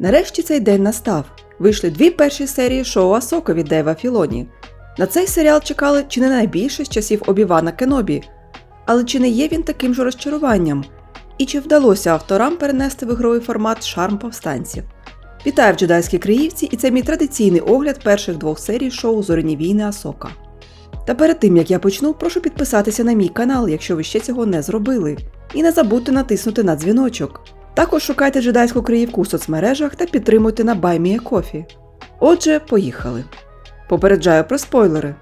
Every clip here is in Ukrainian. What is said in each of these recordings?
Нарешті цей день настав. Вийшли дві перші серії шоу Асока від Дейва Філоні. На цей серіал чекали чи не найбільше з часів Обівана Кенобі. Але чи не є він таким же розчаруванням? І чи вдалося авторам перенести в ігровий формат шарм повстанців? Вітаю в джедайській Криївці, і це мій традиційний огляд перших двох серій шоу Зоряні війни Асока. Та перед тим як я почну, прошу підписатися на мій канал, якщо ви ще цього не зробили, і не забудьте натиснути на дзвіночок. Також шукайте джедайську Криївку у соцмережах та підтримуйте на BuyMeACoffee. Отже, поїхали. Попереджаю про спойлери.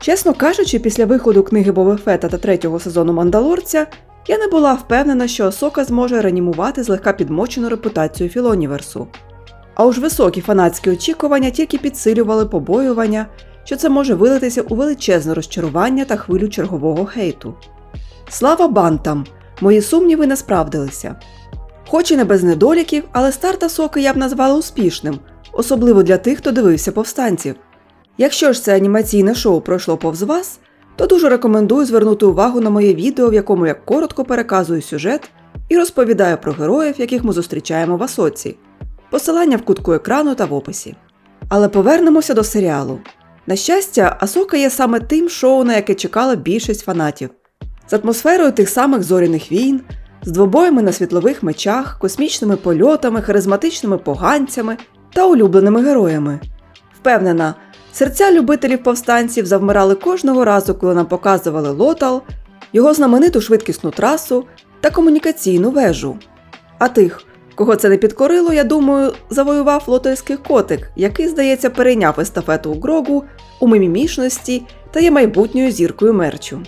Чесно кажучи, після виходу книги Боба Фета та третього сезону Мандалорця я не була впевнена, що Осока зможе реанімувати злегка підмочену репутацію Філоніверсу. А уж високі фанатські очікування тільки підсилювали побоювання, що це може вилитися у величезне розчарування та хвилю чергового хейту. Слава бантам! Мої сумніви не справдилися. Хоч і не без недоліків, але старт Асоки я б назвала успішним, особливо для тих, хто дивився повстанців. Якщо ж це анімаційне шоу пройшло повз вас, то дуже рекомендую звернути увагу на моє відео, в якому я коротко переказую сюжет і розповідаю про героїв, яких ми зустрічаємо в Асоці. Посилання в кутку екрану та в описі. Але повернемося до серіалу. На щастя, Асока є саме тим шоу, на яке чекала більшість фанатів. З атмосферою тих самих зоряних війн, з двобоями на світлових мечах, космічними польотами, харизматичними поганцями та улюбленими героями. Впевнена, серця любителів повстанців завмирали кожного разу, коли нам показували Лотал, його знамениту швидкісну трасу та комунікаційну вежу. А тих, кого це не підкорило, я думаю, завоював лотельський котик, який, здається, перейняв естафету у Грогу у мімімішності та є майбутньою зіркою мерчу.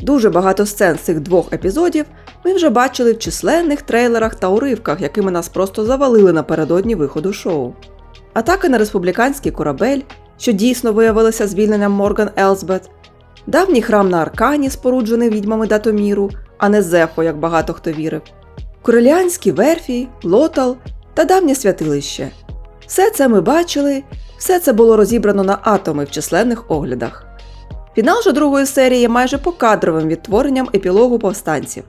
Дуже багато сцен з цих двох епізодів ми вже бачили в численних трейлерах та уривках, якими нас просто завалили напередодні виходу шоу. Атака на республіканський корабель, що дійсно виявилася звільненням Морган Елсбет, давній храм на Аркані, споруджений відьмами Датоміру, а не Зефо, як багато хто вірив, кореліанські верфі, лотал та давнє святилище. Все це ми бачили, все це було розібрано на атоми в численних оглядах. Фінал же другої серії є майже покадровим відтворенням епілогу повстанців.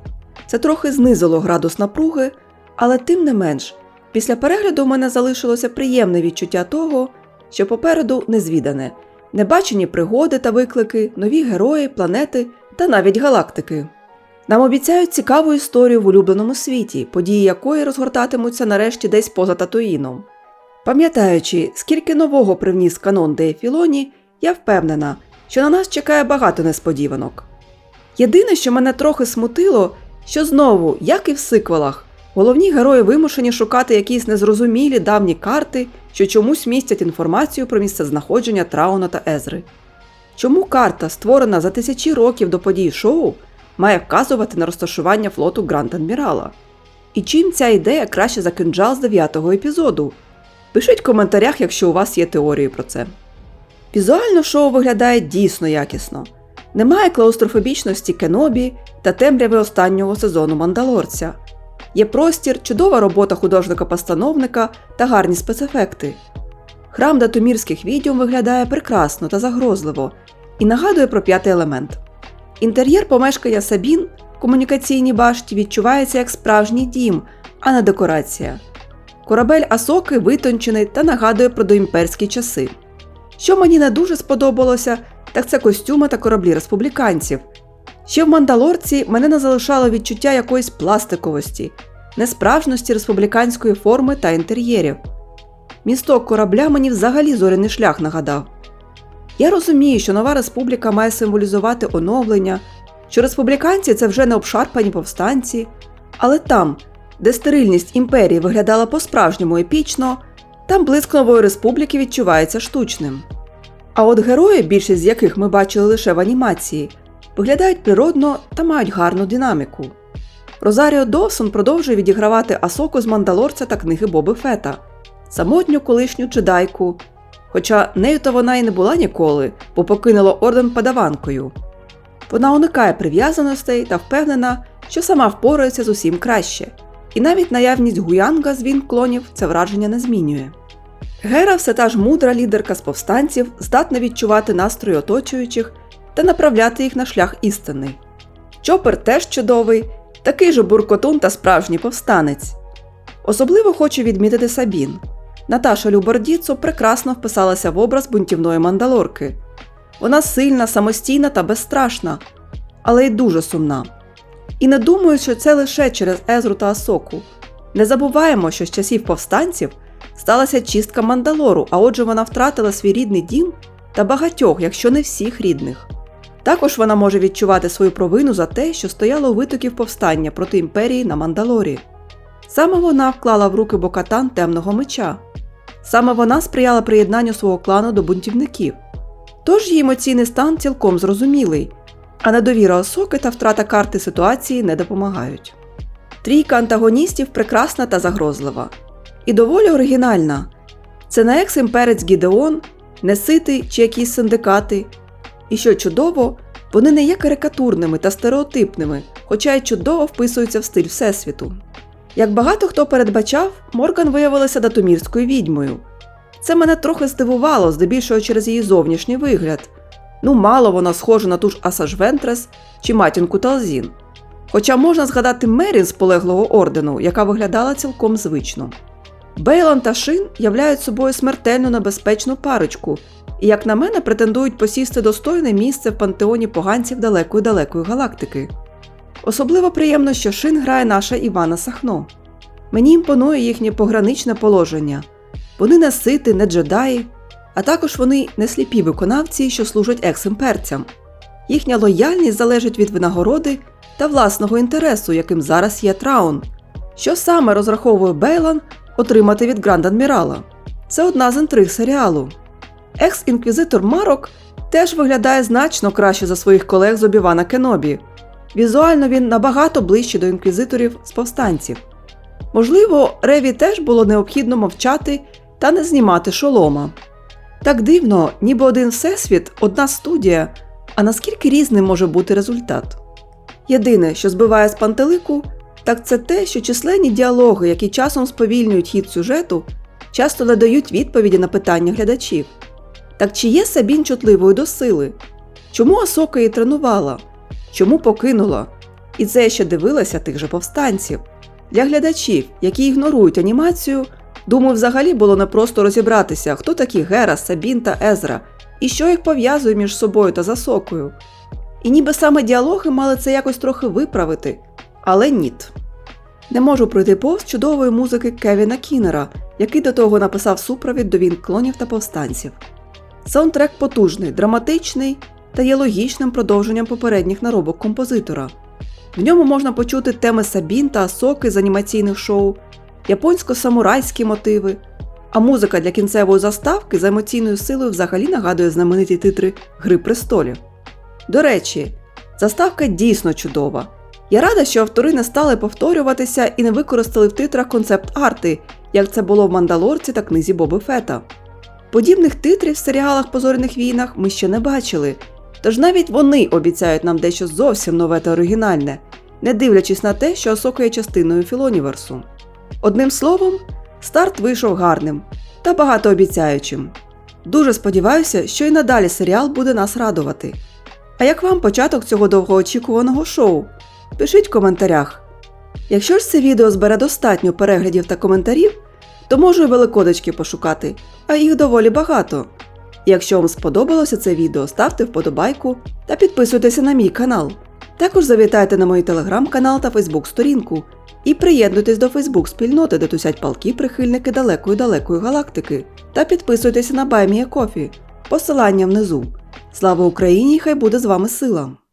Це трохи знизило градус напруги, але тим не менш, після перегляду у мене залишилося приємне відчуття того, що попереду незвідане, небачені пригоди та виклики, нові герої, планети та навіть галактики. Нам обіцяють цікаву історію в улюбленому світі, події якої розгортатимуться нарешті десь поза Татуїном. Пам'ятаючи, скільки нового привніс канон Деї Філоні, я впевнена, що на нас чекає багато несподіванок. Єдине, що мене трохи смутило, що знову, як і в сиквелах, головні герої вимушені шукати якісь незрозумілі давні карти, що чомусь містять інформацію про місцезнаходження Трауна та Езри. Чому карта, створена за тисячі років до подій шоу, має вказувати на розташування флоту Гранд Адмірала? І чим ця ідея краще за кинджал з 9-го епізоду? Пишіть в коментарях, якщо у вас є теорії про це. Візуально шоу виглядає дійсно якісно. Немає клаустрофобічності Кенобі та темряви останнього сезону Мандалорця. Є простір, чудова робота художника-постановника та гарні спецефекти. Храм датомірських відьом виглядає прекрасно та загрозливо і нагадує про п'ятий елемент. Інтер'єр помешкання Сабін в комунікаційній башті відчувається як справжній дім, а не декорація. Корабель Асоки витончений та нагадує про доімперські часи. Що мені не дуже сподобалося, так це костюми та кораблі республіканців. Ще в Мандалорці мене не залишало відчуття якоїсь пластиковості, несправжності республіканської форми та інтер'єрів. Місток корабля мені взагалі зоряний шлях нагадав. Я розумію, що нова республіка має символізувати оновлення, що республіканці це вже не обшарпані повстанці, але там, де стерильність імперії виглядала по-справжньому епічно, там блиск нової республіки відчувається штучним. А от герої, більшість з яких ми бачили лише в анімації, виглядають природно та мають гарну динаміку. Розаріо Доусон продовжує відігравати Асоку з Мандалорця та книги Боби Фета, самотню колишню джедайку, хоча нею то вона і не була ніколи, бо покинула орден падаванкою. Вона уникає прив'язаностей та впевнена, що сама впорається з усім краще, і навіть наявність гуянга з він клонів це враження не змінює. Гера все та ж мудра лідерка з повстанців, здатна відчувати настрої оточуючих та направляти їх на шлях істинний. Чопер теж чудовий, такий же буркотун та справжній повстанець. Особливо хочу відмітити Сабін. Наташа Любордіцо прекрасно вписалася в образ бунтівної мандалорки. Вона сильна, самостійна та безстрашна, але й дуже сумна. І не думаю, що це лише через Езру та Асоку. Не забуваємо, що з часів повстанців сталася чистка Мандалору, а отже вона втратила свій рідний дім та багатьох, якщо не всіх рідних. Також вона може відчувати свою провину за те, що стояла у витоків повстання проти імперії на Мандалорі. Саме вона вклала в руки Бокатан темного меча. Саме вона сприяла приєднанню свого клану до бунтівників. Тож її емоційний стан цілком зрозумілий, а недовіра Осоки та втрата карти ситуації не допомагають. Трійка антагоністів прекрасна та загрозлива. І доволі оригінальна. Це не екс-імперець Гідеон, не ситий чи якісь синдикати. І що чудово, вони не є карикатурними та стереотипними, хоча й чудово вписуються в стиль Всесвіту. Як багато хто передбачав, Морган виявилася датомірською відьмою. Це мене трохи здивувало, здебільшого через її зовнішній вигляд. Ну, мало вона схожа на ту ж Асаж Вентрес чи матінку Талзін. Хоча можна згадати Мерін з полеглого ордену, яка виглядала цілком звично. Бейлан та Шин являють собою смертельно небезпечну парочку, і, як на мене, претендують посісти достойне місце в пантеоні поганців далекої далекої галактики. Особливо приємно, що Шин грає наша Івана Сахно. Мені імпонує їхнє пограничне положення. Вони не сити, не джедаї, а також вони не сліпі виконавці, що служать екс-імперцям. Їхня лояльність залежить від винагороди та власного інтересу, яким зараз є Траун. Що саме розраховує Бейлан отримати від Гранд Адмірала? Це одна з інтриг серіалу. Екс-інквізитор Марок теж виглядає значно краще за своїх колег з Обівана Кенобі. Візуально він набагато ближче до інквізиторів з повстанців. Можливо, Реві теж було необхідно мовчати та не знімати шолома. Так дивно, ніби один всесвіт, одна студія, а наскільки різним може бути результат. Єдине, що збиває з пантелику, так це те, що численні діалоги, які часом сповільнюють хід сюжету, часто не дають відповіді на питання глядачів. Так чи є Сабін чутливою до сили? Чому Асока її тренувала? Чому покинула? І це ще дивилася тих же повстанців. Для глядачів, які ігнорують анімацію, думаю, взагалі було непросто розібратися, хто такі Гера, Сабін та Езра, і що їх пов'язує між собою та Засокою. І ніби саме діалоги мали це якось трохи виправити, але ніт. Не можу пройти повз чудової музики Кевіна Кінера, який до того написав супровід до війн клонів та повстанців. Саундтрек потужний, драматичний та є логічним продовженням попередніх наробок композитора. В ньому можна почути теми Сабін та Асоки з анімаційних шоу, японсько-самурайські мотиви, а музика для кінцевої заставки за емоційною силою взагалі нагадує знамениті титри Гри престолів. До речі, заставка дійсно чудова. Я рада, що автори не стали повторюватися і не використали в титрах концепт арти, як це було в Мандалорці та книзі Боби Фета. Подібних титрів в серіалах по зоряних війнах ми ще не бачили, тож навіть вони обіцяють нам дещо зовсім нове та оригінальне, не дивлячись на те, що Асока є частиною Філоніверсу. Одним словом, старт вийшов гарним та багатообіцяючим. Дуже сподіваюся, що і надалі серіал буде нас радувати. А як вам початок цього довгоочікуваного шоу? Пишіть в коментарях. Якщо ж це відео збере достатньо переглядів та коментарів, то можу і великодочки пошукати, а їх доволі багато. Якщо вам сподобалося це відео, ставте вподобайку та підписуйтеся на мій канал. Також завітайте на мій телеграм-канал та фейсбук-сторінку і приєднуйтесь до фейсбук-спільноти, де тусять палки прихильники далекої далекої галактики. Та підписуйтеся на Баймія Кофі. Посилання внизу. Слава Україні! Хай буде з вами сила!